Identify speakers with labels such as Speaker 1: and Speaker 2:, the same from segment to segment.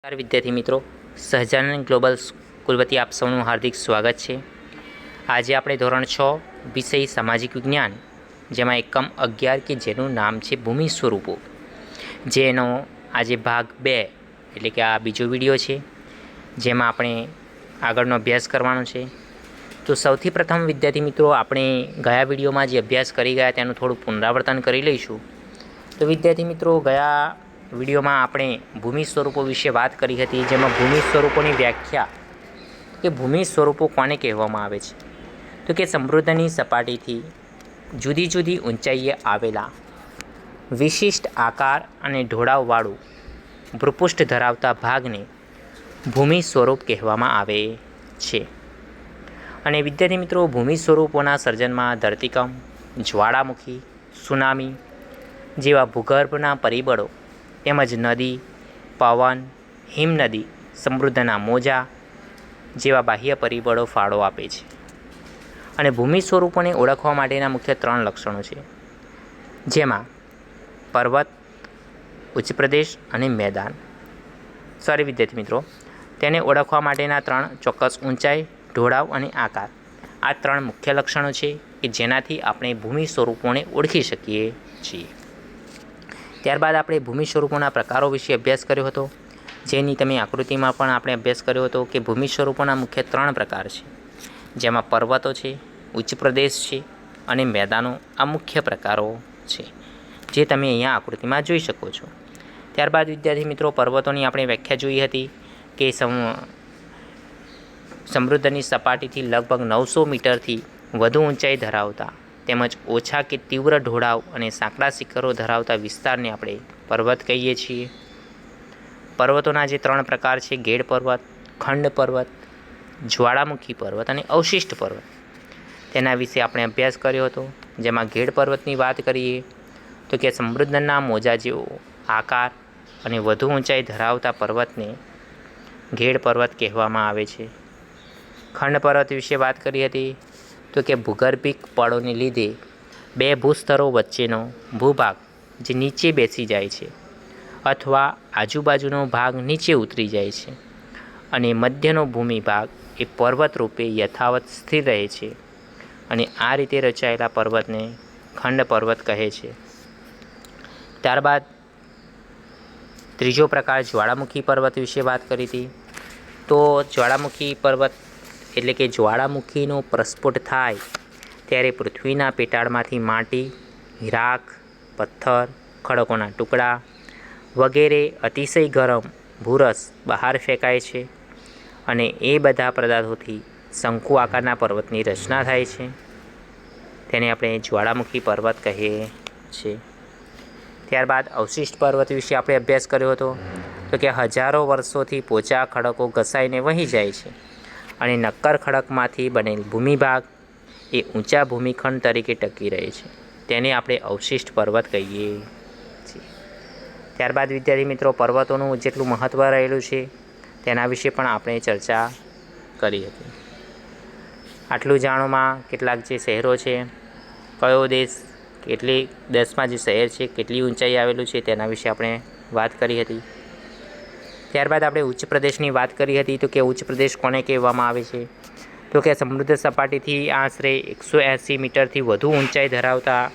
Speaker 1: નમસ્કાર વિદ્યાર્થી મિત્રો. સહજાનંદ ગ્લોબલ સ્કૂલવતી આપ સૌનું હાર્દિક સ્વાગત છે. આજે આપણે ધોરણ છ, વિષય સામાજિક વિજ્ઞાન, જેમાં એકમ અગિયાર કે જેનું નામ છે ભૂમિ સ્વરૂપો. જેનો આજે ભાગ બે, એટલે કે આ બીજો વીડિયો છે, જેમાં આપણે આગળનો અભ્યાસ કરવાનો છે. તો સૌથી પ્રથમ વિદ્યાર્થી મિત્રો, આપણે ગયા વિડીયોમાં જે અભ્યાસ કરી ગયા, તેનું થોડું પુનરાવર્તન કરી લઈશું. તો વિદ્યાર્થી મિત્રો, ગયા વિડીયોમાં આપણે ભૂમિ સ્વરૂપો વિશે વાત કરી હતી, જેમાં ભૂમિ સ્વરૂપોની વ્યાખ્યા કે ભૂમિ સ્વરૂપો કોને કહેવામાં આવે છે? તો કે સમૃદ્ધની સપાટીથી જુદી જુદી ઊંચાઈએ આવેલા વિશિષ્ટ આકાર અને ઢોળાવવાળું ભૃપુષ્ઠ ધરાવતા ભાગને ભૂમિ સ્વરૂપ કહેવામાં આવે છે. અને વિદ્યાર્થી મિત્રો, ભૂમિ સ્વરૂપોના સર્જનમાં ધરતીકંપ, જ્વાળામુખી, સુનામી જેવા ભૂગર્ભના પરિબળો તેમજ નદી, પવન, હિમનદી, સમૃદ્ધના મોજા જેવા બાહ્ય પરિબળો ફાળો આપે છે. અને ભૂમિ સ્વરૂપોને ઓળખવા માટેના મુખ્ય ત્રણ લક્ષણો છે. જેમાં પર્વત, ઉચ્ચ પ્રદેશ અને મેદાન. સોરી વિદ્યાર્થી મિત્રો, તેને ઓળખવા માટેના ત્રણ ચોક્કસ ઊંચાઈ, ઢોળાવ અને આકાર. આ ત્રણ મુખ્ય લક્ષણો છે કે જેનાથી આપણે ભૂમિ સ્વરૂપોને ઓળખી શકીએ છીએ. ત્યારબાદ આપણે ભૂમિ સ્વરૂપોના પ્રકારો વિશે અભ્યાસ કર્યો હતો, જેની તમે આકૃતિમાં પણ આપણે અભ્યાસ કર્યો હતો કે ભૂમિ સ્વરૂપોના મુખ્ય ત્રણ પ્રકાર છે. જેમાં પર્વતો છે, ઉચ્ચ પ્રદેશ છે અને મેદાનો આ મુખ્ય પ્રકારો છે, જે તમે અહીંયા આકૃતિમાં જોઈ શકો છો. ત્યારબાદ વિદ્યાર્થી મિત્રો, પર્વતોની આપણે વ્યાખ્યા જોઈ હતી કે સમ, સમૃદ્ધની સપાટીથી લગભગ નવસો મીટરથી વધુ ઊંચાઈ ધરાવતા તેમજ ઓછા કે તીવ્ર ઢોળાવ અને સાંકડા શિખરો ધરાવતા વિસ્તારને આપણે પર્વત કહીએ છીએ. પર્વતોના જે ત્રણ પ્રકાર છે ગેડ પર્વત, ખંડ પર્વત, જ્વાળામુખી પર્વત અને અવશિષ્ટ પર્વત. તેના વિશે આપણે અભ્યાસ કર્યો હતો. જેમાં ગેડ પર્વતની વાત કરીએ, તો કે સમૃદ્ધના મોજા જેવો આકાર અને વધુ ઊંચાઈ ધરાવતા પર્વતને ગેડ પર્વત કહેવામાં આવે છે. ખંડ પર્વત વિશે વાત કરી હતી. તો કે ભૂગર્ભિક પળોને લીધે બે ભૂસ્તરો વચ્ચેનો ભૂભાગ જે નીચે બેસી જાય છે અથવા આજુબાજુનો ભાગ નીચે ઉતરી જાય છે અને મધ્યનો ભૂમિ ભાગ એ પર્વત રૂપે યથાવત સ્થિર રહે છે અને આ રીતે રચાયેલા પર્વતને ખંડ પર્વત કહે છે. ત્યારબાદ ત્રીજો પ્રકાર જ્વાળામુખી પર્વત વિશે વાત કરી હતી. તો જ્વાળામુખી પર્વત એટલે કે જ્વાળામુખીનો પ્રસ્ફુટ થાય ત્યારે પૃથ્વીના પેટાળમાંથી માટી રાખ પથ્થર, ખડકોના ટુકડા વગેરે અતિશય ગરમ ભૂરસ બહાર ફેંકાય છે અને એ બધા પદાર્થોથી શંકુ આકારના પર્વતની રચના થાય છે. તેને આપણે જ્વાળામુખી પર્વત કહીએ છીએ. ત્યારબાદ અવશિષ્ટ પર્વત વિશે આપણે અભ્યાસ કર્યો હતો. તો કે હજારો વર્ષોથી પોચા ખડકો ઘસાઈને વહી જાય છે. અને નક્કર ખડકમાંથી બનેલ ભૂમિભાગ એ ઊંચા ભૂમિખંડ તરીકે ટકી રહે છે. તેને આપણે અવશિષ્ટ પર્વત કહીએ છીએ. ત્યારબાદ, વિદ્યાર્થી મિત્રો, પર્વતોનું જેટલું મહત્ત્વ રહેલું છે, તેના વિશે પણ આપણે ચર્ચા કરી હતી. આટલું જાણોમાં કેટલાક જે શહેરો છે, કયો દેશ, કેટલી દસમાં જે શહેર છે, કેટલી ઊંચાઈ આવેલું છે, તેના વિશે આપણે વાત કરી હતી. ત્યારબાદ આપણે ઉચ્ચ પ્રદેશની વાત કરી હતી તો કે ઉચ્ચ પ્રદેશ કોને કહેવામાં આવે છે? તો કે સમૃદ્ધ સપાટીથી આશરે એકસો એંસી મીટરથી વધુ ઊંચાઈ ધરાવતા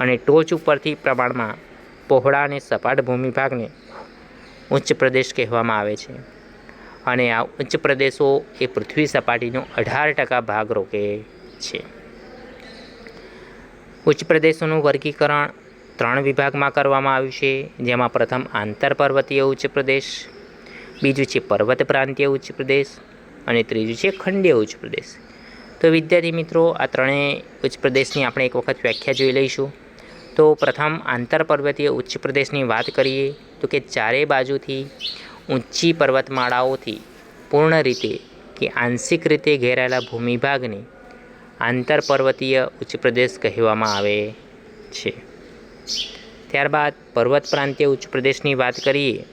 Speaker 1: અને ટોચ ઉપરથી પ્રમાણમાં પહોળા અને સપાટ ભૂમિભાગને ઉચ્ચ પ્રદેશ કહેવામાં આવે છે. અને આ ઉચ્ચ પ્રદેશો એ પૃથ્વી સપાટીનો અઢાર ટકા ભાગ રોકે છે. ઉચ્ચ પ્રદેશોનું વર્ગીકરણ ત્રણ વિભાગમાં કરવામાં આવ્યું છે. જેમાં પ્રથમ આંતરપર્વતીય ઉચ્ચ પ્રદેશ બીજું છે પર્વત પ્રાંતીય ઉચ્ચ પ્રદેશ અને ત્રીજું છે ખંડીય ઉચ્ચ પ્રદેશ. તો વિદ્યાર્થી મિત્રો, આ ત્રણેય ઉચ્ચ પ્રદેશની આપણે એક વખત વ્યાખ્યા જોઈ લઈશું. તો પ્રથમ આંતર પર્વતીય ઉચ્ચ પ્રદેશની વાત કરીએ તો કે ચારે બાજુથી ઊંચી પર્વતમાળાઓથી પૂર્ણ રીતે કે આંશિક રીતે ઘેરાયેલા ભૂમિભાગને આંતર પર્વતીય ઉચ્ચ પ્રદેશ કહેવામાં આવે છે. ત્યારબાદ પર્વત પ્રાંતીય ઉચ્ચ પ્રદેશની વાત કરીએ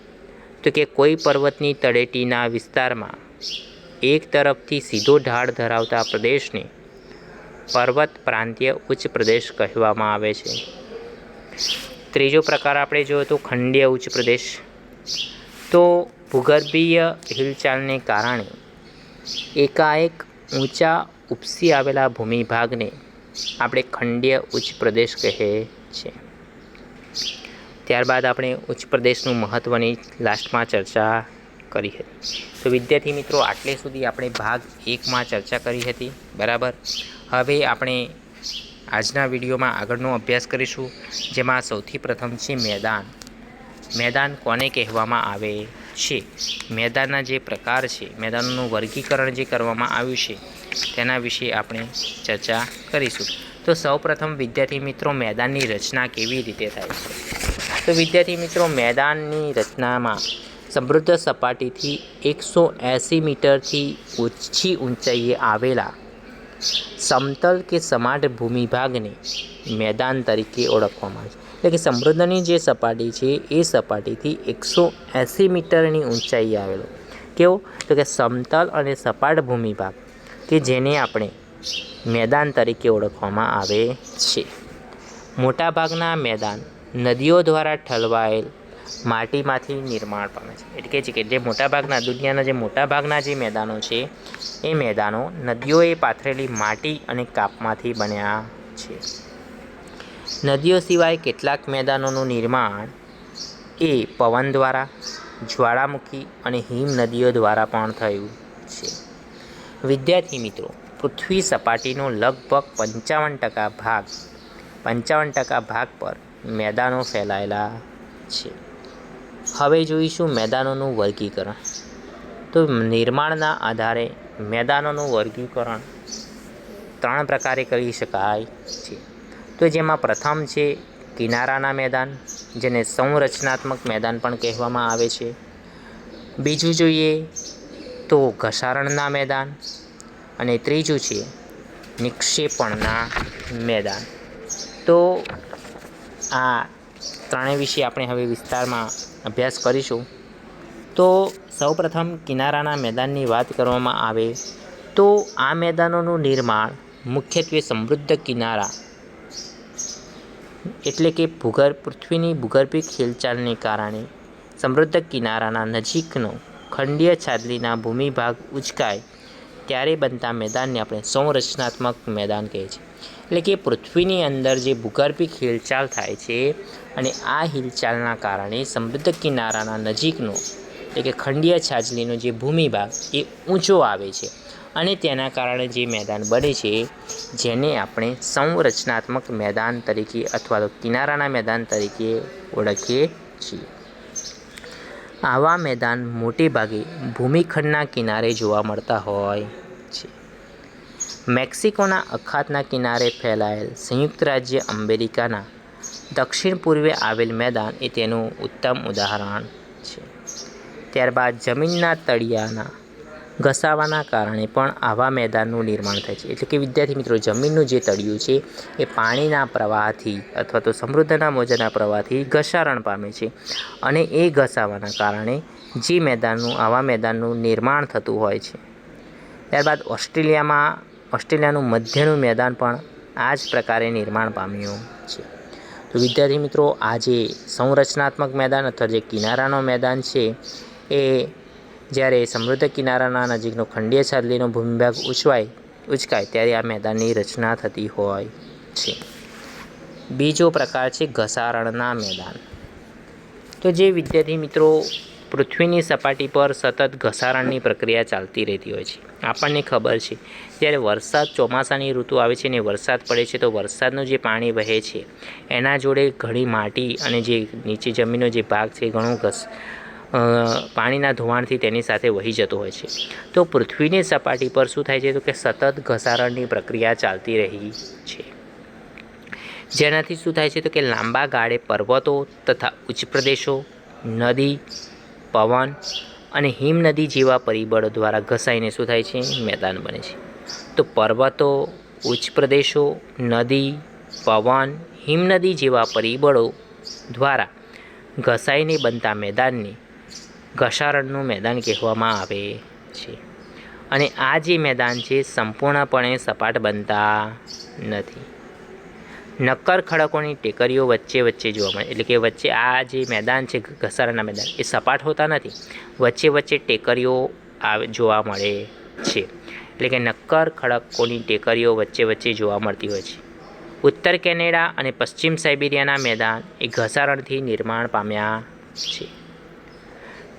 Speaker 1: તો કે કોઈ પર્વતની તળેટીના વિસ્તારમાં એક તરફથી સીધો ઢાળ ધરાવતા પ્રદેશને પર્વત પ્રાંતીય ઉચ્ચ પ્રદેશ કહેવામાં આવે છે. ત્રીજો પ્રકાર આપણે જોયો તો ખંડીય ઉચ્ચ પ્રદેશ. તો ભૂગર્ભીય હિલચાલને કારણે એકાએક ઊંચા ઉપસી આવેલા ભૂમિભાગને આપણે ખંડીય ઉચ્ચ પ્રદેશ કહે છે. ત્યારબાદ આપણે ઉચ્ચ પ્રદેશનું મહત્ત્વની લાસ્ટમાં ચર્ચા કરી હતી. તો વિદ્યાર્થી મિત્રો, આટલે સુધી આપણે ભાગ એકમાં ચર્ચા કરી હતી. બરાબર? હવે આપણે આજના વિડીયોમાં આગળનો અભ્યાસ કરીશું, જેમાં સૌથી પ્રથમ છે મેદાન. મેદાન કોને કહેવામાં આવે છે? મેદાનના જે પ્રકાર છે, મેદાનોનું વર્ગીકરણ જે કરવામાં આવ્યું છે, તેના વિશે આપણે ચર્ચા કરીશું. તો સૌપ્રથમ વિદ્યાર્થી મિત્રો, મેદાનની રચના કેવી રીતે થાય છે? તો વિદ્યાર્થી મિત્રો, મેદાનની રચનામાં સમૃદ્ધ સપાટીથી એકસો એંસી મીટરથી ઓછી ઊંચાઈએ આવેલા સમતલ કે સમાટ ભૂમિભાગને મેદાન તરીકે ઓળખવામાં આવે છે. એટલે કે સમૃદ્ધની જે સપાટી છે, એ સપાટીથી એકસો એંસી મીટરની ઊંચાઈએ આવેલો. કેવો? તો કે સમતલ અને સપાટ ભૂમિભાગ કે જેને આપણે મેદાન તરીકે ઓળખવામાં આવે છે. મોટાભાગના મેદાન નદીઓ દ્વારા ઠલવાયેલ માટીમાંથી નિર્માણ પામે છે. એટલે કે છે કે જે મોટાભાગના દુનિયાના જે મોટાભાગના જે મેદાનો છે, એ મેદાનો નદીઓએ પાથરેલી માટી અને કાપમાંથી બન્યા છે. નદીઓ સિવાય કેટલાક મેદાનોનું નિર્માણ એ પવન દ્વારા, જ્વાળામુખી અને હિમ નદીઓ દ્વારા પણ થયું છે. વિદ્યાર્થી મિત્રો, પૃથ્વી સપાટીનો લગભગ પંચાવન ટકા ભાગ, પંચાવન ટકા ભાગ પર મેદાનો ફેલાયેલા છે. હવે જોઈશું મેદાનોનું વર્ગીકરણ. તો નિર્માણના આધારે મેદાનોનું વર્ગીકરણ ત્રણ પ્રકારે કરી શકાય છે. તો જેમાં પ્રથમ છે કિનારાના મેદાન, જેને સંરચનાત્મક મેદાન પણ કહેવામાં આવે છે. બીજું જોઈએ તો ઘસારણના મેદાન અને ત્રીજું છે નિક્ષેપણના મેદાન. તો આ ત્રણેય વિશે આપણે હવે વિસ્તારમાં અભ્યાસ કરીશું. તો સૌપ્રથમ કિનારાના મેદાનની વાત કરવામાં આવે તો આ મેદાનોનું નિર્માણ મુખ્યત્વે સમૃદ્ધ કિનારા એટલે કે ભૂગર્ભ પૃથ્વીની ભૂગર્ભિક હિલચાલને કારણે સમૃદ્ધ કિનારાના નજીકનો ખંડીય છાદલીના ભૂમિભાગ ઉચકાય ત્યારે બનતા મેદાનને આપણે સંરચનાત્મક મેદાન કહે છે. એટલે કે પૃથ્વીની અંદર જે ભૂગર્ભિક હિલચાલ થાય છે અને આ હિલચાલના કારણે સમૃદ્ધ કિનારાના નજીકનો, એટલે કે ખંડીય છાજલીનો જે ભૂમિભાગ એ ઊંચો આવે છે. અને તેના કારણે જે મેદાન બને છે, જેને આપણે સંરચનાત્મક મેદાન તરીકે અથવા તો કિનારાના મેદાન તરીકે ઓળખીએ છીએ. આવા મેદાન મોટે ભાગે ભૂમિખંડના કિનારે જોવા મળતા હોય. મેક્સિકોના અખાતના કિનારે ફેલાયેલ સંયુક્ત રાજ્ય અમેરિકાના દક્ષિણ પૂર્વે આવેલ મેદાન એ તેનું ઉત્તમ ઉદાહરણ છે. ત્યારબાદ જમીનના તળિયાના ઘસાવાના કારણે પણ આવા મેદાનનું નિર્માણ થાય છે. એટલે કે વિદ્યાર્થી મિત્રો, જમીનનું જે તળિયું છે એ પાણીના પ્રવાહથી અથવા તો સમૃદ્ધના મોજાના પ્રવાહથી ઘસારણ પામે છે અને એ ઘસાવાના કારણે જે મેદાનનું, આવા મેદાનનું નિર્માણ થતું હોય છે. ત્યારબાદ ઓસ્ટ્રેલિયામાં ઓસ્ટ્રેલિયાનું મધ્યનું મેદાન પણ આ જ પ્રકારે નિર્માણ પામ્યું છે. તો વિદ્યાર્થી મિત્રો, આ જે સંરચનાત્મક મેદાન અથવા જે કિનારાનો મેદાન છે, એ જ્યારે સમૃદ્ધ કિનારાના નજીકનો ખંડીય છાદલીનો ભૂમિભાગ ઉછવાય, ઉચકાય ત્યારે આ મેદાનની રચના થતી હોય છે. બીજો પ્રકાર છે ઘસારણના મેદાન. તો જે વિદ્યાર્થી મિત્રો પૃથ્વીની સપાટી પર સતત ઘસારણની પ્રક્રિયા ચાલતી રહેતી હોય છે. આપણને ખબર છે, જ્યારે વરસાદ ચોમાસાની ઋતુ આવે છે ને વરસાદ પડે છે, તો વરસાદનું જે પાણી વહે છે, એના જોડે ઘણી માટી અને જે નીચે જમીનનો જે ભાગ છે, ઘણું ઘસ પાણીના ધોવાણથી તેની સાથે વહી જતો હોય છે. તો પૃથ્વીની સપાટી પર શું થાય છે, તો કે સતત ઘસારણની પ્રક્રિયા ચાલતી રહી છે. જેનાથી શું થાય છે, તો કે લાંબા ગાળે પર્વતો તથા ઉચ્ચ પ્રદેશો, નદી પવન અને હિમનદી જેવા પરિબળો દ્વારા ઘસાઈને શું થાય છે? મેદાન બને છે. તો પર્વતો, ઉચ્ચ પ્રદેશો, નદી, પવન હિમનદી જેવા પરિબળો દ્વારા ઘસાઈને બનતા મેદાનને ઘસારણનું મેદાન કહેવામાં આવે છે. અને આ જે મેદાન છે, સંપૂર્ણપણે સપાટ બનતા નથી. નક્કર ખડકોની ટેકરીઓ વચ્ચે વચ્ચે જોવા મળે. એટલે કે વચ્ચે આ જે મેદાન છે ઘસારાના મેદાન, એ સપાટ હોતા નથી. વચ્ચે વચ્ચે ટેકરીઓ આવે, જોવા મળે છે. એટલે કે નક્કર ખડકોની ટેકરીઓ વચ્ચે વચ્ચે જોવા મળતી હોય છે. ઉત્તર કેનેડા અને પશ્ચિમ સાઇબિરિયાના મેદાન એ ઘસારણથી નિર્માણ પામ્યા છે.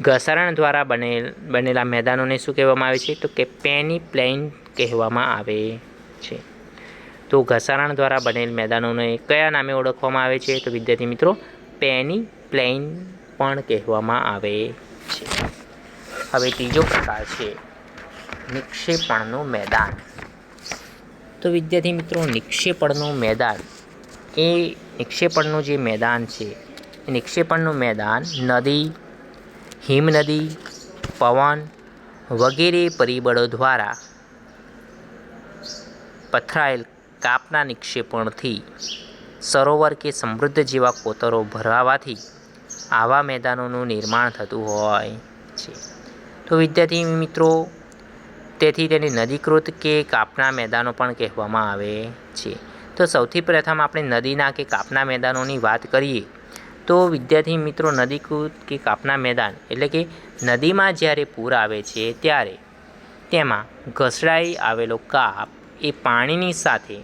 Speaker 1: ઘસારણ દ્વારા બનેલ, બનેલા મેદાનોને શું કહેવામાં આવે છે? તો કે પેની પ્લેન કહેવામાં આવે છે. તો ઘસારણ દ્વારા બનેલ મેદાનોને કયા નામે ઓળખવામાં આવે છે? તો વિદ્યાર્થી મિત્રો, પેની પ્લેન પણ કહેવામાં આવે છે. હવે ત્રીજો પ્રકાર છે, નિક્ષેપણનું મેદાન. તો વિદ્યાર્થી મિત્રો, નિક્ષેપણનું મેદાન એ નિક્ષેપણનું જે મેદાન છે, એ નિક્ષેપણનું મેદાન નદી, હિમનદી, પવન વગેરે પરિબળો દ્વારા પથરાયેલ કાપના નિક્ષેપણથી સરોવર કે સમૃદ્ધ જેવા કોતરો ભરાવાથી આવા મેદાનોનું નિર્માણ થતું હોય છે. તો વિદ્યાર્થી મિત્રો, તેથી તેને નદીકૃત કે કાપના મેદાનો પણ કહેવામાં આવે છે. તો સૌથી પ્રથમ આપણે નદીના કે કાપના મેદાનોની વાત કરીએ, તો વિદ્યાર્થી મિત્રો નદીકૃત કે કાપના મેદાન એટલે કે નદીમાં જ્યારે પૂર આવે છે ત્યારે તેમાં ઘસડાઈ આવેલો કાપ એ પાણીની સાથે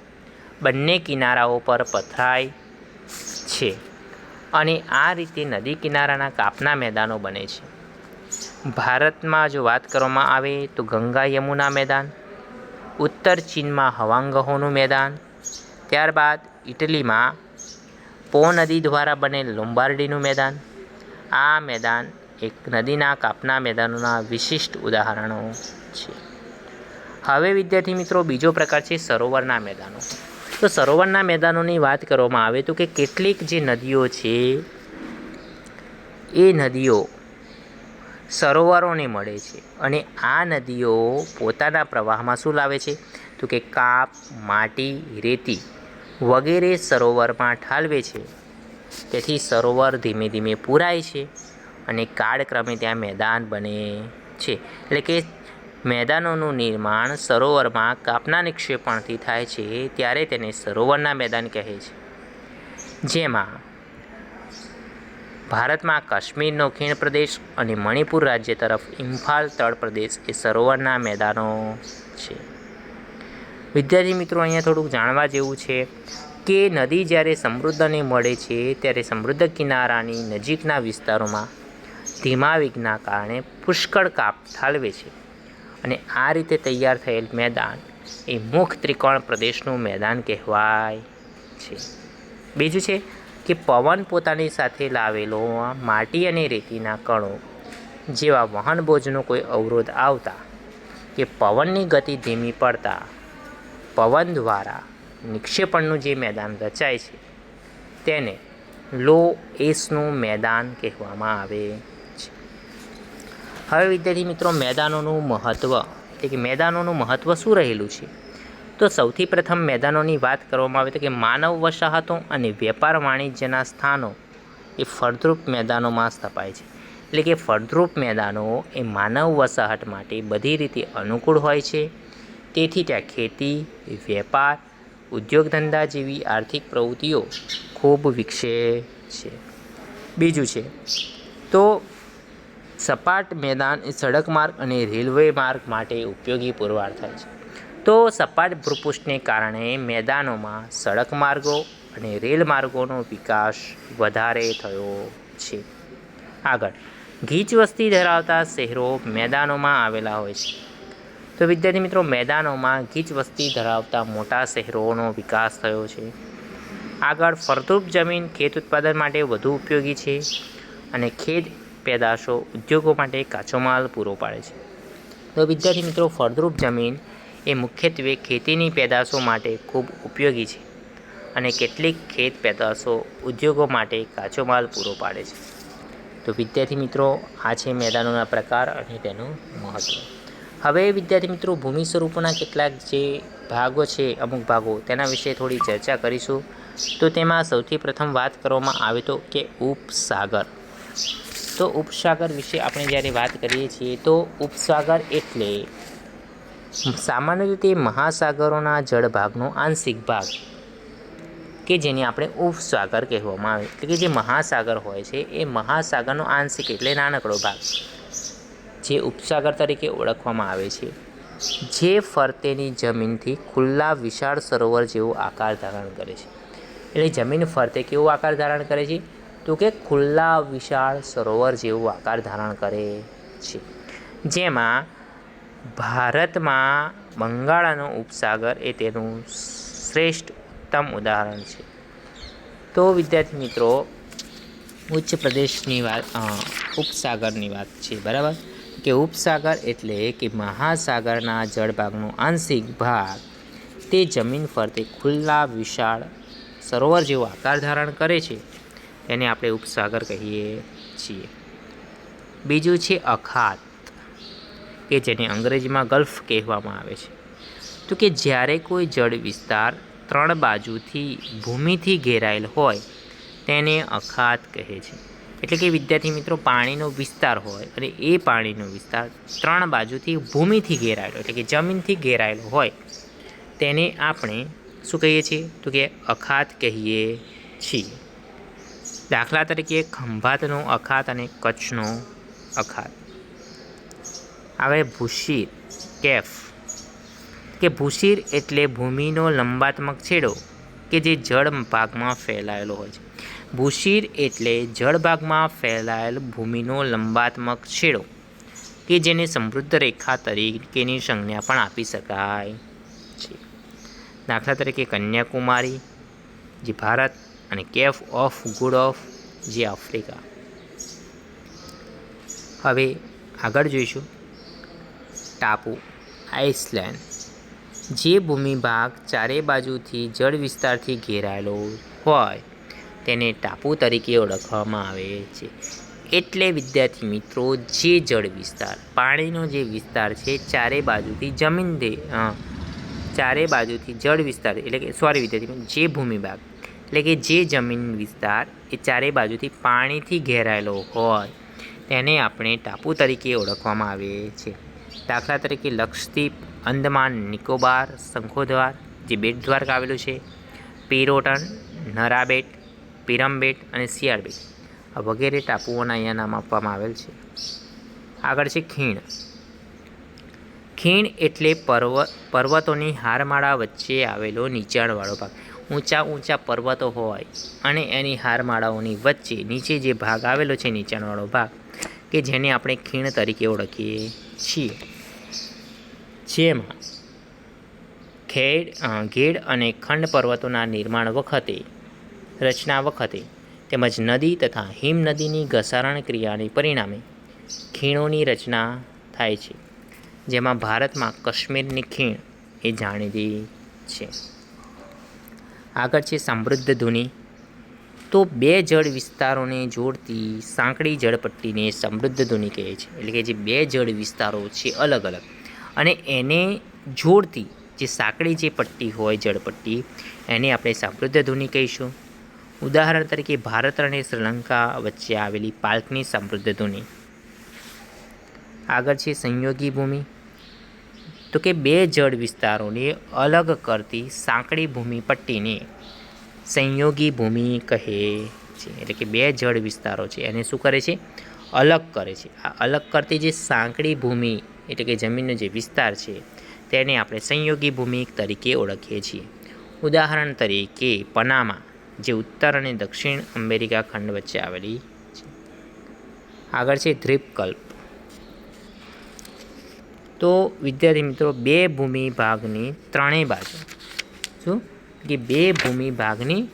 Speaker 1: બંને કિનારાઓ પર પથરાય છે અને આ રીતે નદી કિનારાના કાપના મેદાનો બને છે. ભારતમાં જો વાત કરવામાં આવે તો ગંગા યમુના મેદાન, ઉત્તર ચીનમાં હવાંગહોનું મેદાન, ત્યારબાદ ઇટલીમાં પો નદી દ્વારા બનેલ લોમ્બાર્ડીનું મેદાન, આ મેદાન એક નદીના કાપના મેદાનોના વિશિષ્ટ ઉદાહરણો છે. હવે વિદ્યાર્થી મિત્રો બીજો પ્રકાર છે સરોવરના મેદાનો. તો સરોવરના મેદાનોની વાત કરવામાં આવે તો કે કેટલીક જે નદીઓ છે, એ નદીઓ સરોવરોને મળે છે અને આ નદીઓ પોતાના પ્રવાહમાં શું લાવે છે? તો કે કાપ, માટી, રેતી વગેરે સરોવરમાં ઠાલવે છે. તેથી સરોવર ધીમે ધીમે પૂરાય છે અને કાળક્રમે ત્યાં મેદાન બને છે. એટલે કે મેદાનોનું નિર્માણ સરોવરમાં કાપના નિક્ષેપણથી થાય છે, ત્યારે તેને સરોવરના મેદાન કહે છે. જેમાં ભારતમાં કાશ્મીરનો ખીણ પ્રદેશ અને મણિપુર રાજ્ય તરફ ઇમ્ફાલ તળ પ્રદેશ એ સરોવરના મેદાનો છે. વિદ્યાર્થી મિત્રો, અહીંયા થોડુંક જાણવા જેવું છે કે નદી જ્યારે સમૃદ્ધને મળે છે, ત્યારે સમૃદ્ધ કિનારાની નજીકના વિસ્તારોમાં ધીમા વેગના કારણે પુષ્કળ કાપ ઠાલવે છે. અને આ રીતે તૈયાર થયેલ મેદાન એ મુખ ત્રિકોણ પ્રદેશનું મેદાન કહેવાય છે. બીજું છે કે પવન પોતાની સાથે લાવેલો માટી અને રેતીના કણો જેવા વહન બોજનો કોઈ અવરોધ આવતા કે પવનની ગતિ ધીમી પડતા પવન દ્વારા નિક્ષેપણનું જે મેદાન રચાય છે તેને લો એસનું મેદાન કહેવામાં આવે હવે વિદ્યાર્થી મિત્રો, મેદાનોનું મહત્ત્વ એટલે કે મેદાનોનું મહત્ત્વ શું રહેલું છે? તો સૌથી પ્રથમ મેદાનોની વાત કરવામાં આવે તો કે માનવ વસાહતો અને વેપાર વાણિજ્યના સ્થાનો એ ફળદ્રુપ મેદાનોમાં સ્થપાય છે. એટલે કે ફળદ્રુપ મેદાનો એ માનવ વસાહત માટે બધી રીતે અનુકૂળ હોય છે. તેથી ત્યાં ખેતી, વેપાર ઉદ્યોગ ધંધા જેવી આર્થિક પ્રવૃત્તિઓ ખૂબ વિકસે છે. બીજું છે. તો સપાટ મેદાન એ સડક માર્ગ અને રેલવે માર્ગ માટે ઉપયોગી પુરવાર થાય છે. તો સપાટ ભૂપૃષ્ઠને કારણે મેદાનોમાં સડક માર્ગો અને રેલ માર્ગોનો વિકાસ વધારે થયો છે. આગળ, ગીચ વસ્તી ધરાવતા શહેરો મેદાનોમાં આવેલા હોય છે. તો વિદ્યાર્થી મિત્રો, મેદાનોમાં ગીચ વસ્તી ધરાવતા મોટા શહેરોનો વિકાસ થયો છે. આગળ, ફળદ્રુપ જમીન ખેત ઉત્પાદન માટે વધુ ઉપયોગી છે અને ખેત પેદાશો ઉદ્યોગો માટે કાચો માલ પૂરો પાડે છે. તો વિદ્યાર્થી મિત્રો, ફળદ્રુપ જમીન એ મુખ્યત્વે ખેતીની પેદાશો માટે ખૂબ ઉપયોગી છે અને કેટલીક ખેત પેદાશો ઉદ્યોગો માટે કાચો માલ પૂરો પાડે છે. તો વિદ્યાર્થી મિત્રો, આ છે મેદાનોના પ્રકાર અને તેનું મહત્ત્વ હવે વિદ્યાર્થી મિત્રો, ભૂમિ સ્વરૂપોના કેટલાક જે ભાગો છે, અમુક ભાગો, તેના વિશે થોડી ચર્ચા કરીશું. તો તેમાં સૌથી પ્રથમ વાત કરવામાં આવે તો કે ઉપસાગર. તો ઉપસાગર વિશે આપણે જ્યારે વાત કરીએ છીએ, તો ઉપસાગર એટલે સામાન્ય રીતે મહાસાગરોના જળભાગનો આંશિક ભાગ, કે જેને આપણે ઉપસાગર કહેવામાં આવે. એટલે કે જે મહાસાગર હોય છે, એ મહાસાગરનો આંશિક એટલે નાનકડો ભાગ, જે ઉપસાગર તરીકે ઓળખવામાં આવે છે. જે ફરતેની જમીનથી ખુલ્લા વિશાળ સરોવર જેવો આકાર ધારણ કરે છે. એટલે જમીન ફરતે કેવો આકાર ધારણ કરે છે? તો કે ખુલ્લા વિશાળ સરોવર જેવું આકાર ધારણ કરે છે. જેમાં ભારતમાં બંગાળાનો ઉપસાગર એ તેનું શ્રેષ્ઠ ઉત્તમ ઉદાહરણ છે. તો વિદ્યાર્થી મિત્રો, ઉચ્ચ પ્રદેશની વાત ઉપસાગરની વાત છે, બરાબર? કે ઉપસાગર એટલે કે મહાસાગરના જળભાગનો આંશિક ભાગ, તે જમીન ફરતે ખુલ્લા વિશાળ સરોવર જેવો આકાર ધારણ કરે છે. તેને આપણે ઉપસાગર કહીએ છીએ. બીજું છે અખાત, કે જેને અંગ્રેજીમાં ગલ્ફ કહેવામાં આવે છે. તો કે જ્યારે કોઈ જળ વિસ્તાર ત્રણ બાજુથી ભૂમિથી ઘેરાયેલ હોય, તેને અખાત કહે છે. એટલે કે વિદ્યાર્થી મિત્રો, પાણીનો વિસ્તાર હોય અને એ પાણીનો વિસ્તાર ત્રણ બાજુથી ભૂમિથી ઘેરાયેલો, એટલે કે જમીનથી ઘેરાયેલો હોય, તેને આપણે શું કહીએ છીએ? તો કે અખાત કહીએ છીએ. દાખલા તરીકે ખંભાતનો અખાત અને કચ્છનો અખાત. હવે ભૂશીર કેફ. કે ભૂશીર એટલે ભૂમિનો લંબાત્મક છેડો કે જે જળ ભાગમાં ફેલાયેલો હોય છે. ભૂશીર એટલે જળ ભાગમાં ફેલાયેલ ભૂમિનો લંબાત્મક છેડો કે જેને સમૃદ્ધ રેખા તરીકેની સંજ્ઞા પણ આપી શકાય છે. દાખલા તરીકે કન્યાકુમારી, જે ભારત અને કેફ ઓફ ગુડ ઓફ જે આફ્રિકા. હવે આગળ જોઈશું. ટાપુ આઇસલેન્ડ. જે ભૂમિભાગ ચારે બાજુથી જળ વિસ્તારથી ઘેરાયેલો હોય તેને ટાપુ તરીકે ઓળખવામાં આવે છે. એટલે વિદ્યાર્થી મિત્રો જે જળ વિસ્તાર પાણીનો જે વિસ્તાર છે ચારે બાજુથી જમીન અ, ચારે બાજુથી જળ વિસ્તાર એટલે કે સોરી વિદ્યાર્થી જે ભૂમિભાગ એટલે કે જે જમીન વિસ્તાર એ ચારે બાજુથી પાણીથી ઘેરાયેલો હોય, તેને આપણે ટાપુ તરીકે ઓળખવામાં આવે છે. દાખલા તરીકે લક્ષદ્વીપ, અંદમાન, નિકોબાર, શંખોદ્વાર, જે બેટ દ્વારકા આવેલું છે, પિરોટન, નરાબેટ, પિરમબેટ અને શિયાળબેટ. આ વગેરે ટાપુઓના અહીંયા નામ આપવામાં આવેલ છે. આગળ છે ખીણ. ખીણ એટલે પર્વત પર્વતોની હારમાળા વચ્ચે આવેલો નીચાણવાળો ભાગ. ઊંચા ઊંચા પર્વતો હોય અને એની હારમાળાઓની વચ્ચે નીચે જે ભાગ આવેલો છે, નીચાણવાળો ભાગ, કે જેને આપણે ખીણ તરીકે ઓળખીએ છીએ. જેમાં ખેડ ઘેડ અને ખંડ પર્વતોના નિર્માણ વખતે, રચના વખતે તેમજ નદી તથા હિમ નદીની ઘસારણ ક્રિયાને પરિણામે ખીણોની રચના થાય છે. જેમાં ભારતમાં કાશ્મીરની ખીણ એ જાણીતી છે. આગળ છે સમૃદ્ધ ધુની. તો બે જળ વિસ્તારોને જોડતી સાંકડી જળપટ્ટીને સમૃદ્ધ ધુની કહે છે. એટલે કે જે બે જળ વિસ્તારો છે અલગ અલગ. અને એને જોડતી જે સાંકડી જે પટ્ટી હોય જળપટ્ટી, એને આપણે સમૃદ્ધ ધુની કહીશું. ઉદાહરણ તરીકે ભારત અને શ્રીલંકા વચ્ચે આવેલી પાલ્કની સમૃદ્ધ ધુની. આગળ છે સંયોગી ભૂમિ. તો કે બે જળ વિસ્તારોને અલગ કરતી સાંકડી ભૂમિ પટ્ટીને સંયોગી ભૂમિ કહે છે. એટલે કે બે જળ વિસ્તારો છે. એને શું કરે છે? અલગ કરે છે. આ અલગ કરતી જે સાંકડી ભૂમિ એટલે કે જમીનનો જે વિસ્તાર છે, તેને આપણે સંયોગી ભૂમિ તરીકે ઓળખીએ છીએ. ઉદાહરણ તરીકે પનામા, જે ઉત્તર અને દક્ષિણ અમેરિકા ખંડ વચ્ચે આવેલી છે. આગળ છે દ્વીપકલ્પ. તો વિદ્યાર્થી મિત્રો, બે ભૂમિ ભાગની ત્રણેય બાજુ. શું? કે બે ભૂમિ ભાગની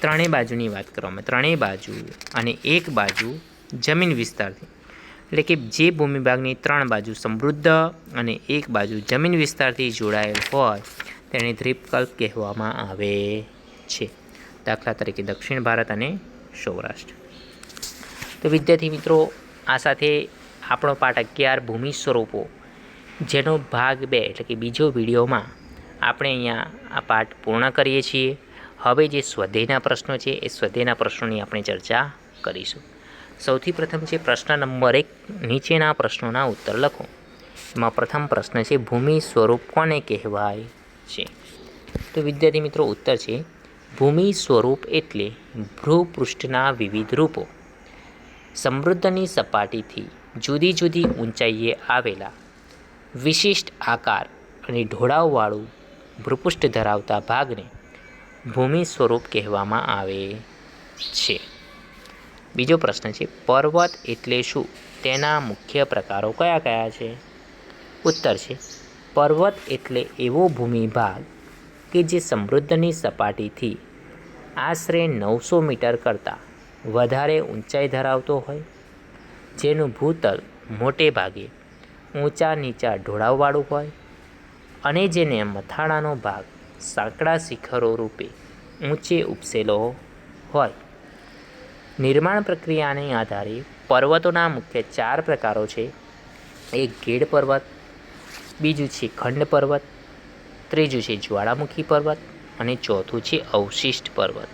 Speaker 1: ત્રણેય બાજુની વાત કરવામાં ત્રણેય બાજુ અને એક બાજુ જમીન વિસ્તારથી. એટલે કે જે ભૂમિ ભાગની ત્રણ બાજુ સમૃદ્ધ અને એક બાજુ જમીન વિસ્તારથી જોડાયેલ હોય, તેને દ્વીપકલ્પ કહેવામાં આવે છે. દાખલા તરીકે દક્ષિણ ભારત અને સૌરાષ્ટ્ર. તો વિદ્યાર્થી મિત્રો, આ સાથે આપણો પાઠ અગિયાર ભૂમિ સ્વરૂપો જેનો ભાગ બે, એટલે કે બીજો વિડીયોમાં આપણે અહીંયા આ પાઠ પૂર્ણ કરીએ છીએ. હવે જે સ્વધેયના પ્રશ્નો છે, એ સ્વધેયના પ્રશ્નોની આપણે ચર્ચા કરીશું. સૌથી પ્રથમ છે પ્રશ્ન નંબર એક, નીચેના પ્રશ્નોના ઉત્તર લખો. એમાં પ્રથમ પ્રશ્ન છે, ભૂમિ સ્વરૂપ કોને કહેવાય છે? તો વિદ્યાર્થી મિત્રો, ઉત્તર છે, ભૂમિ સ્વરૂપ એટલે ભૂપૃષ્ઠના વિવિધ રૂપો. સમૃદ્ધની સપાટીથી જુદી જુદી ઊંચાઈએ આવેલા વિશિષ્ટ આકાર અને ઢોળાવવાળું ભૂપૃષ્ઠ ધરાવતા ભાગને ભૂમિ સ્વરૂપ કહેવામાં આવે છે. બીજો પ્રશ્ન છે, પર્વત એટલે શું? તેના મુખ્ય પ્રકારો કયા કયા છે? ઉત્તર છે, પર્વત એટલે એવો ભૂમિભાગ કે જે સમૃદ્ધની સપાટીથી આશરે નવસો મીટર કરતાં વધારે ઊંચાઈ ધરાવતો હોય, જેનું ભૂતલ મોટે ભાગે ઊંચા નીચા ઢોળાવવાળું હોય અને જેને મથાળાનો ભાગ સાંકડા શિખરો રૂપે ઊંચે ઉપસેલો હોય. નિર્માણ પ્રક્રિયાને આધારે પર્વતોના મુખ્ય ચાર પ્રકારો છે. એક ગેડ પર્વત, બીજું છે ખંડ પર્વત, ત્રીજું છે જ્વાળામુખી પર્વત અને ચોથું છે અવશિષ્ટ પર્વત.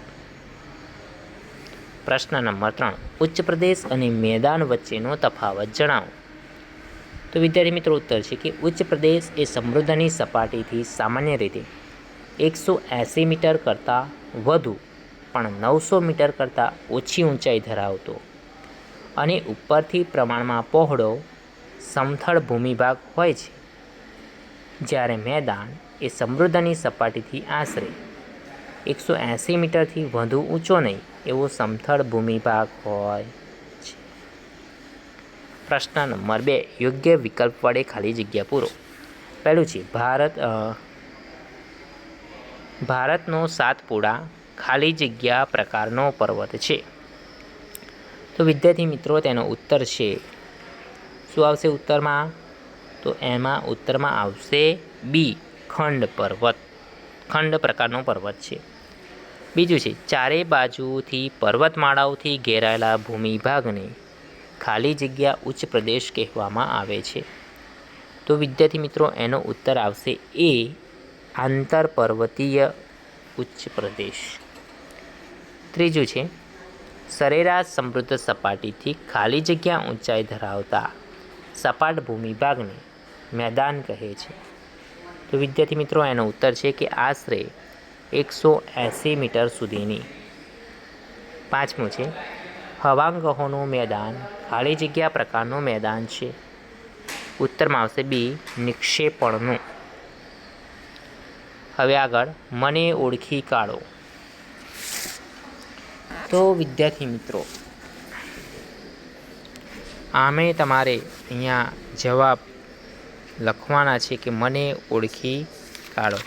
Speaker 1: પ્રશ્ન નંબર ત્રણ, ઉચ્ચ પ્રદેશ અને મેદાન વચ્ચેનો તફાવત જણાવો. તો વિદ્યાર્થી મિત્રો ઉત્તર છે કે ઉચ્ચ પ્રદેશ એ સમૃદ્ધની સપાટીથી સામાન્ય રીતે એકસો એંસી મીટર કરતાં વધુ પણ નવસો મીટર કરતાં ઓછી ઊંચાઈ ધરાવતો અને ઉપરથી પ્રમાણમાં પહોળો સમથળ ભૂમિભાગ હોય છે. જ્યારે મેદાન એ સમૃદ્ધની સપાટીથી આશરે એકસો એંસી મીટરથી વધુ ઊંચો નહીં એવો સમથળ ભૂમિભાગ હોય. પ્રશ્ન નંબર બે, યોગ્ય વિકલ્પ વડે ખાલી જગ્યા પૂરો. પહેલું છે, ભારત ભારતનો સાતપુડા ખાલી જગ્યા પ્રકારનો પર્વત છે. તો વિદ્યાર્થી મિત્રો, તેનો ઉત્તર છે. શું આવશે ઉત્તરમાં? તો એમાં ઉત્તરમાં આવશે બી, ખંડ પર્વત. ખંડ પ્રકારનો પર્વત છે. બીજું છે, ચારે બાજુથી પર્વતમાળાઓથી ઘેરાયેલા ભૂમિભાગને ખાલી જગ્યા ઉચ્ચ પ્રદેશ કહેવામાં આવે છે. તો વિદ્યાર્થી મિત્રો, એનો ઉત્તર આવશે એ આંતર પર્વતીય ઉચ્ચ પ્રદેશ. ત્રીજું છે, સરેરાશ સમૃદ્ધ સપાટીથી ખાલી જગ્યા ઊંચાઈ ધરાવતા સપાટ ભૂમિભાગને મેદાન કહે છે. તો વિદ્યાર્થી મિત્રો, એનો ઉત્તર છે કે આશરે એકસો એંસી મીટર સુધીની. પાંચમું છે હવાંગહોનું મેદાન ખાલી જગ્યા પ્રકારનું મેદાન છે. ઉત્તરમાં આવશે બી નિક્ષેપણનું. હવે આગળ મને ઓળખી કાઢો. તો વિદ્યાર્થી મિત્રો, આમે તમારે અહીંયા જવાબ લખવાના છે કે મને ઓળખી કાઢો.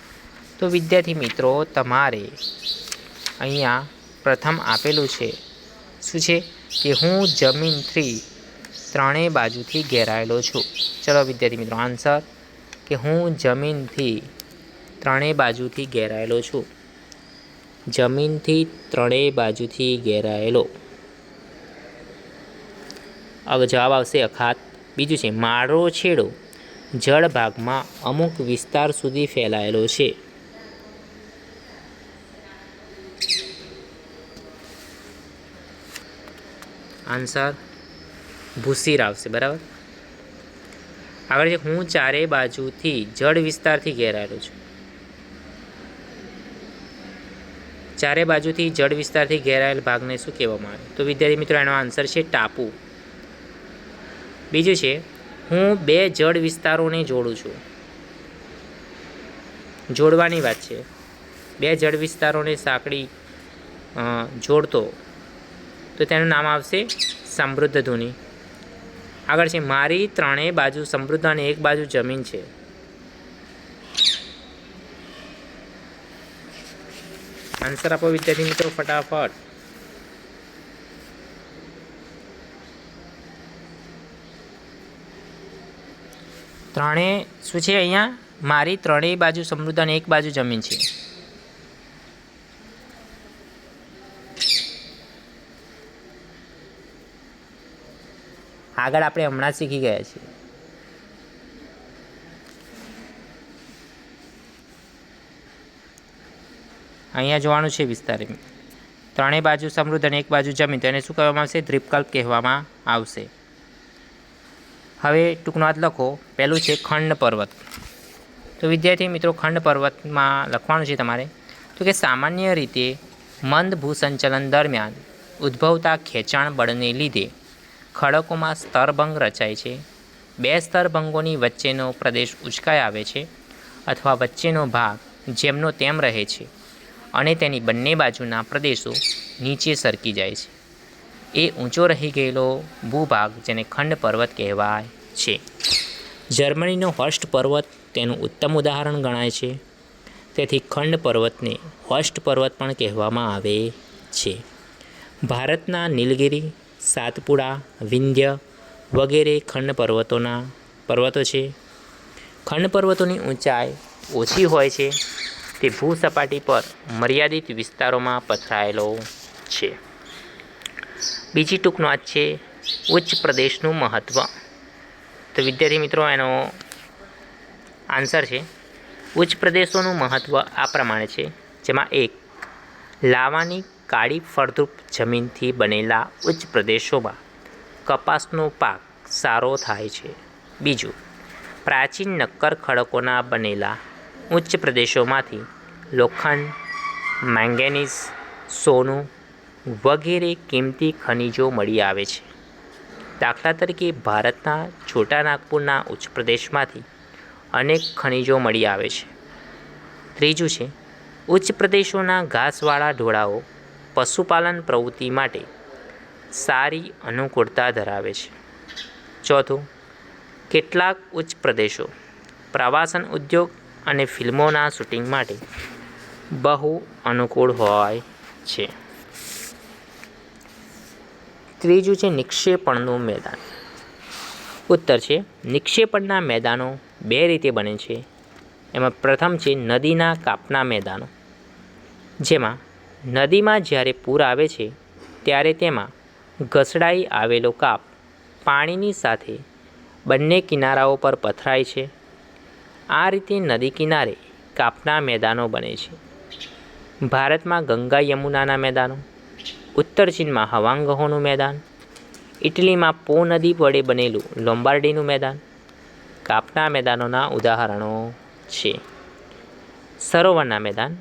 Speaker 1: તો વિદ્યાર્થી મિત્રો, તમારે અહીંયા પ્રથમ આપેલું છે શું છે? કે હું જમીનથી ત્રણેય બાજુથી ઘેરાયેલો છું. ચલો વિદ્યાર્થી મિત્રો આન્સર કે હું જમીનથી ત્રણેય બાજુથી ઘેરાયેલો છું. જમીનથી ત્રણેય બાજુથી ઘેરાયેલો. હવે જવાબ આવશે અખાત. બીજું છે મારો છેડો જળ ભાગમાં અમુક વિસ્તાર સુધી ફેલાયેલો છે. આન્સર ભૂસીર આવશે, બરાબર? આગળ છે, હું ચારે બાજુથી જળ વિસ્તારથી ઘેરાયેલો છું. ચારે બાજુથી જળ વિસ્તારથી ઘેરાયેલ ભાગને શું કહેવામાં આવે? તો વિદ્યાર્થી મિત્રો, એનો આન્સર છે ટાપુ. બીજું છે, હું બે જળ વિસ્તારોને જોડું છું. જોડવાની વાત છે. બે જળ વિસ્તારોને સાંકળી જોડતો તો તેનું નામ આવશે સમૃદ્ધ ધુની. આગળ છે, મારી ત્રણેય બાજુ સમૃદ્ધ અને એક બાજુ જમીન છે. આન્સર આપો વિદ્યાર્થી મિત્રો, ફટાફટ. ત્રણેય શું છે અહીંયા? મારી ત્રણેય બાજુ સમૃદ્ધ અને એક બાજુ જમીન છે. આગળ આપણે હમણાં શીખી ગયા છીએ. અહીંયા જોવાનું છે વિસ્તારે. ત્રણેય બાજુ સમૃદ્ધ અને એક બાજુ જમીન, તો એને શું કહેવામાં આવશે? દ્વીપકલ્પ કહેવામાં આવશે. હવે ટૂંકનો લખો. પહેલું છે ખંડ પર્વત. તો વિદ્યાર્થી મિત્રો, ખંડ પર્વતમાં લખવાનું છે તમારે. તો કે સામાન્ય રીતે મંદ ભૂસંચલન દરમિયાન ઉદ્ભવતા ખેંચાણ બળને લીધે ખડકોમાં સ્તરભંગ રચાય છે. બે સ્તરભંગોની વચ્ચેનો પ્રદેશ ઉચકાઈ આવે છે અથવા વચ્ચેનો ભાગ જેમનો તેમ રહે છે અને તેની બંને બાજુના પ્રદેશો નીચે સરકી જાય છે. એ ઊંચો રહી ગયેલો ભૂભાગ જેને ખંડ પર્વત કહેવાય છે. જર્મનીનો હર્સ્ટ પર્વત તેનું ઉત્તમ ઉદાહરણ ગણાય છે. તેથી ખંડ પર્વતને હર્સ્ટ પર્વત પણ કહેવામાં આવે છે. ભારતના નીલગિરી સાતપુડા વિંધ્ય વગેરે ખંડ પર્વતોના પર્વતો છે. ખંડ પર્વતોની ઊંચાઈ ઓછી હોય છે. તે ભૂસપાટી પર મર્યાદિત વિસ્તારોમાં પથરાયેલો છે. બીજી ટૂંક નોંધ છે, ઉચ્ચ પ્રદેશનું મહત્ત્વ તો વિદ્યાર્થી મિત્રો, એનો આન્સર છે, ઉચ્ચ પ્રદેશોનું મહત્ત્વ આ પ્રમાણે છે. જેમાં એક, લાવાની કાળી ફળદ્રુપ જમીનથી બનેલા ઉચ્ચ પ્રદેશોમાં કપાસનો પાક સારો થાય છે. બીજું, પ્રાચીન નક્કર ખડકોના બનેલા ઉચ્ચ પ્રદેશોમાંથી લોખંડ, મેંગેનીઝ, સોનું વગેરે કિંમતી ખનિજો મળી આવે છે. દાખલા તરીકે ભારતના છોટા નાગપુરના ઉચ્ચ પ્રદેશમાંથી અનેક ખનિજો મળી આવે છે. ત્રીજું છે, ઉચ્ચ પ્રદેશોના ઘાસવાળા ઢોળાવો પશુપાલન પ્રવૃત્તિ માટે સારી અનુકૂળતા ધરાવે છે. ચોથું, કેટલાક ઉચ્ચ પ્રદેશો પ્રવાસન ઉદ્યોગ અને ફિલ્મોના શૂટિંગ માટે બહુ અનુકૂળ હોય છે. ત્રીજું છે નિક્ષેપણનું મેદાન. ઉત્તર છે, નિક્ષેપણના મેદાનો બે રીતે બને છે. એમાં પ્રથમ છે નદીના કાપના મેદાનો, જેમાં નદીમાં જ્યારે પૂર આવે છે, ત્યારે તેમાં ઘસડાઈ આવેલો કાપ પાણીની સાથે બંને કિનારાઓ પર પથરાય છે. આ રીતે નદી કિનારે કાપના મેદાનો બને છે. ભારતમાં ગંગા યમુનાના મેદાનો, ઉત્તર ચીનમાં હવાંગહોનું મેદાન, ઇટલીમાં પો નદી વડે બનેલું લોમ્બાર્ડીનું મેદાન કાપના મેદાનોના ઉદાહરણો છે. સરોવરના મેદાન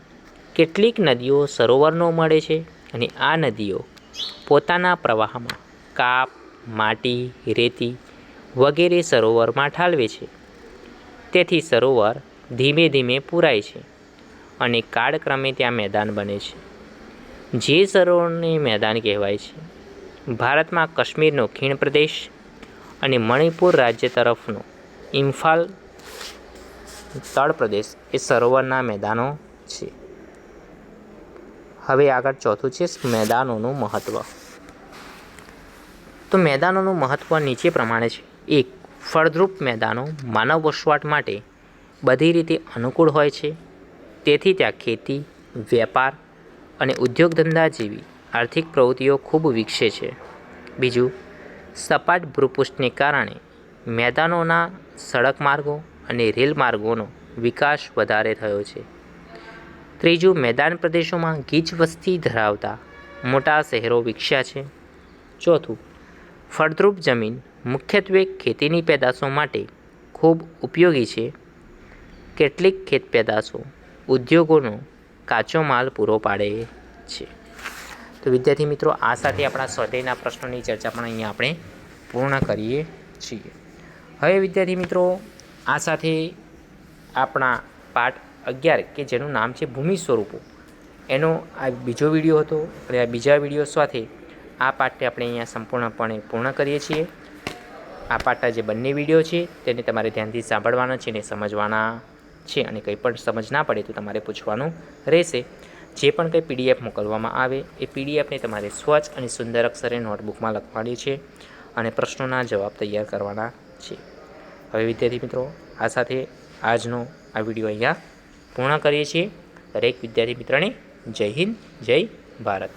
Speaker 1: કેટલીક નદીઓ સરોવરનો મળે છે અને આ નદીઓ પોતાના પ્રવાહમાં કાપ, માટી, રેતી વગેરે સરોવરમાં ઠાલવે છે. તેથી સરોવર ધીમે ધીમે પૂરાય છે અને કાળક્રમે ત્યાં મેદાન બને છે. જે સરોવરને મેદાન કહેવાય છે, ભારતમાં કાશ્મીરનો ખીણ પ્રદેશ અને મણિપુર રાજ્ય તરફનો ઇમ્ફાલ તળ પ્રદેશ એ સરોવરના મેદાનો છે. હવે આગળ ચોથું છે મેદાનોનું મહત્ત્વ તો મેદાનોનું મહત્ત્વ નીચે પ્રમાણે છે. એક, ફળદ્રુપ મેદાનો માનવ વસવાટ માટે બધી રીતે અનુકૂળ હોય છે. તેથી ત્યાં ખેતી, વેપાર અને ઉદ્યોગ ધંધા જેવી આર્થિક પ્રવૃત્તિઓ ખૂબ વિકસે છે. બીજું, સપાટ ભૂપૃષ્ઠને કારણે મેદાનોના સડક માર્ગો અને રેલ માર્ગોનો વિકાસ વધારે થયો છે. ત્રીજું મેદાન પ્રદેશોમાં ગીચ વસ્તી ધરાવતા મોટા શહેરો વિકસ્યા છે. ચોથું, ફળદ્રુપ જમીન મુખ્યત્વે ખેતીની પેદાશો માટે ખૂબ ઉપયોગી છે. કેટલીક ખેત પેદાશો ઉદ્યોગોનો કાચો માલ પૂરો પાડે છે. તો વિદ્યાર્થી મિત્રો, આ સાથે આપણા સ્વાધ્યાયના પ્રશ્નોની ચર્ચા પણ અહીંયા આપણે પૂર્ણ કરીએ છીએ. હવે વિદ્યાર્થી મિત્રો, આ સાથે આપણા પાઠ અગિયાર, કે જેનું નામ છે ભૂમિ સ્વરૂપો. એનો આ બીજો વીડિયો હતો અને આ બીજા વીડિયો સાથે આ પાઠને આપણે અહીંયા સંપૂર્ણપણે પૂર્ણ કરીએ છીએ. આ પાઠના જે બંને વીડિયો છે તેને તમારે ધ્યાનથી સાંભળવાના છે અને સમજવાના છે અને કંઈ પણ સમજ ના પડે તો તમારે પૂછવાનું રહેશે. જે પણ કંઈ પીડીએફ મોકલવામાં આવે એ પીડીએફને તમારે સ્વચ્છ અને સુંદર અક્ષરે નોટબુકમાં લખવાની છે અને પ્રશ્નોના જવાબ તૈયાર કરવાના છે. હવે વિદ્યાર્થી મિત્રો, આ સાથે આજનો આ વીડિયો અહીંયા પૂર્ણ કરીએ છીએ. દરેક વિદ્યાર્થી મિત્રને જય હિન્દ જય ભારત.